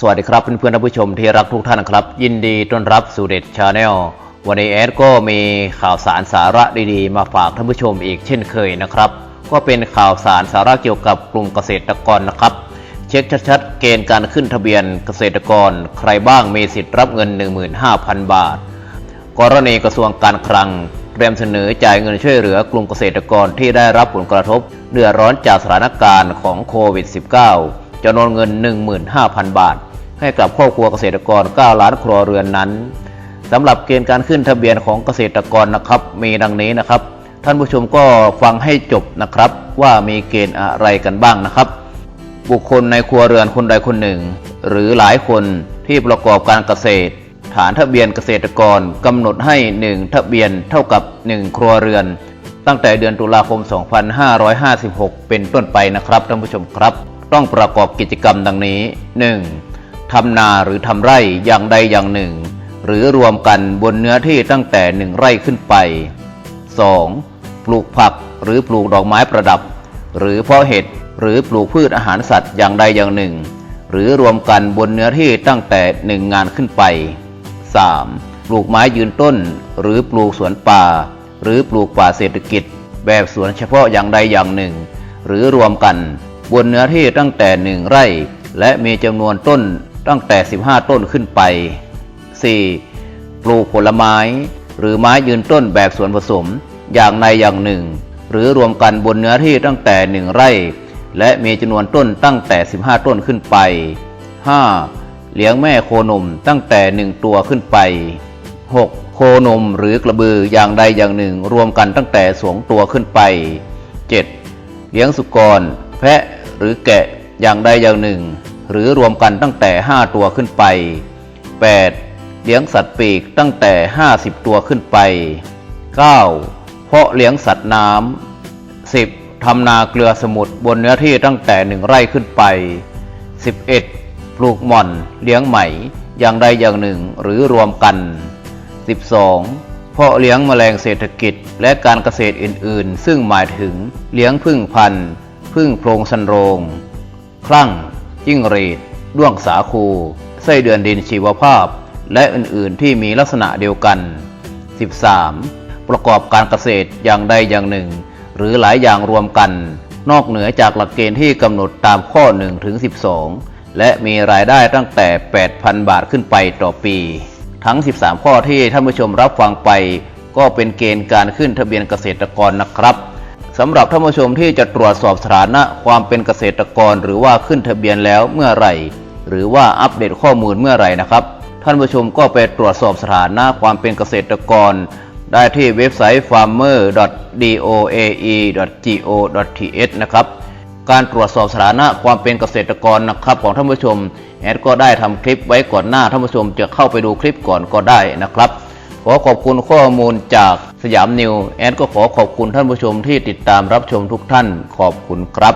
สวัสดีครับเพื่อนๆท่านผู้ชมที่รักทุกท่านครับ ยินดีต้อนรับสู่เด็ดชาแนลวันนี้แอดก็มีข่าวสารสาระดีๆ มาฝากท่านผู้ชมอีกเช่นเคยนะครับ ก็เป็นข่าวสารสาระเกี่ยวกับกลุ่มเกษตรกรนะครับ เช็คชัดๆ เกณฑ์การขึ้นทะเบียนเกษตรกร ใครบ้างมีสิทธิ์รับเงิน 15,000 บาท กรณีกระทรวงการคลังเตรียมเสนอจ่ายเงินช่วยเหลือกลุ่มเกษตรกรที่ได้รับผลกระทบเดือดร้อนจากสถานการณ์ของโควิด -19 จำนวนเงิน 15,000 บาท ให้กับครอบครัวเกษตรกร 9 ล้านครัวเรือนนั้นสำหรับเกณฑ์การขึ้นทะเบียนของเกษตรกรนะครับ มีดังนี้นะครับ ท่านผู้ชมก็ฟังให้จบนะครับ ว่ามีเกณฑ์อะไรกันบ้างนะครับ บุคคลในครัวเรือนคนใดคนหนึ่ง หรือหลายคนที่ประกอบการเกษตร ฐานทะเบียนเกษตรกรกำหนดให้ 1 ทะเบียนเท่ากับ 1 ครัวเรือน ตั้งแต่เดือนตุลาคม 2556 เป็นต้นไปนะครับท่านผู้ชมครับ ต้องประกอบกิจกรรมดังนี้ 1. ทำนาหรือทำไร่อย่างใดอย่างหนึ่ง หรือรวมกันบนเนื้อที่ตั้งแต่1ไร่ขึ้นไป 2. ปลูกผักหรือปลูกดอกไม้ประดับ หรือเพาะเห็ดหรือปลูกพืชอาหารสัตว์อย่างใดอย่างหนึ่ง หรือรวมกันบนเนื้อที่ตั้งแต่หนึ่งงานขึ้นไป 3. ปลูกไม้ยืนต้น หรือปลูกสวนป่า หรือปลูกป่าเศรษฐกิจ แบบสวนเฉพาะอย่างใดอย่างหนึ่ง หรือรวมกันบนเนื้อที่ตั้งแต่หนึ่งไร่ และมีจำนวนต้น ตั้งแต่ 15 ต้นขึ้นไป 4. ปลูกผลไม้ หรือไม้ยืนต้นแบบสวนผสมอย่างใดอย่างหนึ่ง หรือรวมกันบนเนื้อที่ตั้งแต่หนึ่งไร่ และมีจำนวนต้นตั้งแต่ 15 ต้นขึ้นไป 5. เลี้ยงแม่โคนมตั้งแต่หนึ่งตัวขึ้นไป 6. โคนมหรือกระบืออย่างใดอย่างหนึ่ง รวมกันตั้งแต่สองตัวขึ้นไป 7. เลี้ยงสุกร แพะหรือแกะอย่างใดอย่างหนึ่ง หรือรวมกันตั้งแต่ 5 ตัวขึ้นไป 8. เลี้ยงสัตว์ปีกตั้งแต่ 50 ตัวขึ้นไป 9. เพาะเลี้ยงสัตว์น้ำ 10. ทำนาเกลือสมุทรบนเนื้อที่ตั้งแต่หนึ่งไร่ขึ้นไป 11. ปลูกหม่อนเลี้ยงไหมอย่างใดอย่างหนึ่งหรือรวมกัน 12. เพาะเลี้ยงแมลงเศรษฐกิจและการเกษตรอื่น ๆ ซึ่งหมายถึงเลี้ยงพึ่งพันธุ์ พึ่งโพรงสันโรง คลั่ง จิ้งหรีดด้วงสาคู ไส้เดือนดินชีวภาพ และอื่นๆที่มีลักษณะเดียวกัน 13. ประกอบการเกษตรอย่างใดอย่างหนึ่ง หรือหลายอย่างรวมกัน นอกเหนือจากหลักเกณฑ์ที่กำหนดตามข้อ1ถึง12 และมีรายได้ตั้งแต่ 8,000 บาทขึ้นไปต่อปี ทั้ง 13 ข้อที่ท่านผู้ชมรับฟังไป ก็เป็นเกณฑ์การขึ้นทะเบียนเกษตรกรนะครับ สำหรับท่านผู้ชมที่จะตรวจสอบสถานะความเป็นเกษตรกร หรือว่าขึ้นทะเบียนแล้วเมื่อไหร่ หรือว่าอัปเดตข้อมูลเมื่อไหร่นะครับ ท่านผู้ชมก็ไปตรวจสอบสถานะความเป็นเกษตรกร ได้ที่เว็บไซต์ farmer.doae.go.th นะครับการตรวจสอบสถานะความเป็นเกษตรกรนะครับของท่านผู้ชมแอดก็ได้ทำคลิปไว้ก่อนหน้าท่านผู้ชมจะเข้าไปดูคลิปก่อนก็ได้นะครับ อขอบคุณข้อมูลจากสยามนิวแอดก็ขอขอบคุณท่านผู้ชมที่ติดตามรับชมทุกท่านขอบคุณครับ